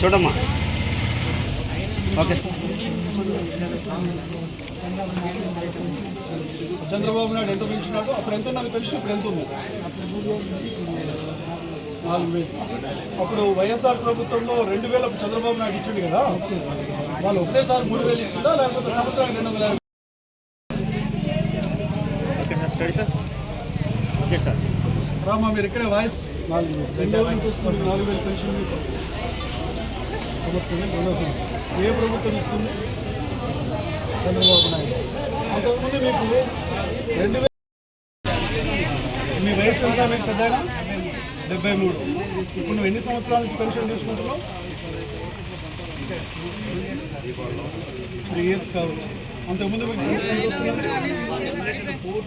చూడమ్మా. ఓకే. చంద్రబాబు నాయుడు ఎంత పెంచినాడు అప్పుడు ఎంత ఉన్నది పెన్షన్ ఇప్పుడు ఎంత ఉంది నాలుగు వేలు. అప్పుడు వైఎస్ఆర్ ప్రభుత్వంలో రెండు వేలు చంద్రబాబు నాయుడు ఇచ్చిండు కదా? వాళ్ళు ఒకటేసారి మూడు వేలు ఇచ్చిందా లేకపోతే సంవత్సరానికి రెండు వందల యాభై? Okay sir. Study sir. Okay sir. Rama మీరు ఇక్కడే వాయిస్ నాలుగు. వేలు రెండు రోజుల నుంచి వస్తుంది నాలుగు వేలు పెన్షన్ సంవత్సరం రెండో సంవత్సరం. ఏ ప్రభుత్వం ఇస్తుంది? చంద్రబాబు నాయుడు. అంతకుముందు మీకు రెండు వేలు మీ వయసు ఎంత? మీకు పెద్దగా డెబ్బై మూడు. ఇప్పుడు నువ్వు ఎన్ని సంవత్సరాల నుంచి పెన్షన్ తీసుకుంటున్నావు? త్రీ ఇయర్స్ కావచ్చు. అంతకుముందు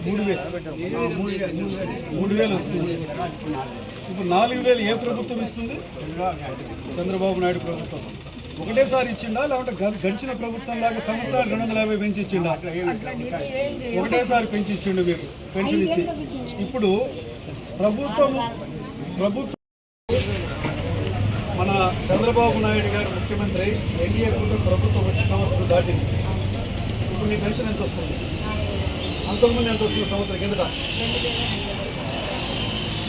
మూడు వేలు. మూడు వేలు. వస్తుంది. ఇప్పుడు నాలుగు వేలు ఏ ప్రభుత్వం ఇస్తుంది? చంద్రబాబు నాయుడు ప్రభుత్వం. ఒకటేసారి ఇచ్చిండా? లేకుంటే గ- గడిచిన ప్రభుత్వం లాగా సంవత్సరాలు రెండు వందల యాభై పెంచి ఇచ్చిండా ఒకటేసారి పెంచి ఇచ్చిండు మీరు. పెన్షన్ ఇచ్చి. ఇప్పుడు ప్రభుత్వం ప్రభుత్వం మన చంద్రబాబు నాయుడు గారు ముఖ్యమంత్రి ఎన్డీఏ కూటమి ప్రభుత్వం వచ్చే సంవత్సరం దాటింది. ఇప్పుడు నీ పెన్షన్ ఎంత వస్తుంది? అంతకుముందు ఎంత వస్తుంది సంవత్సరం కిందట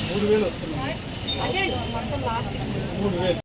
మూడు వేలు వస్తుంది. మూడు వేలు.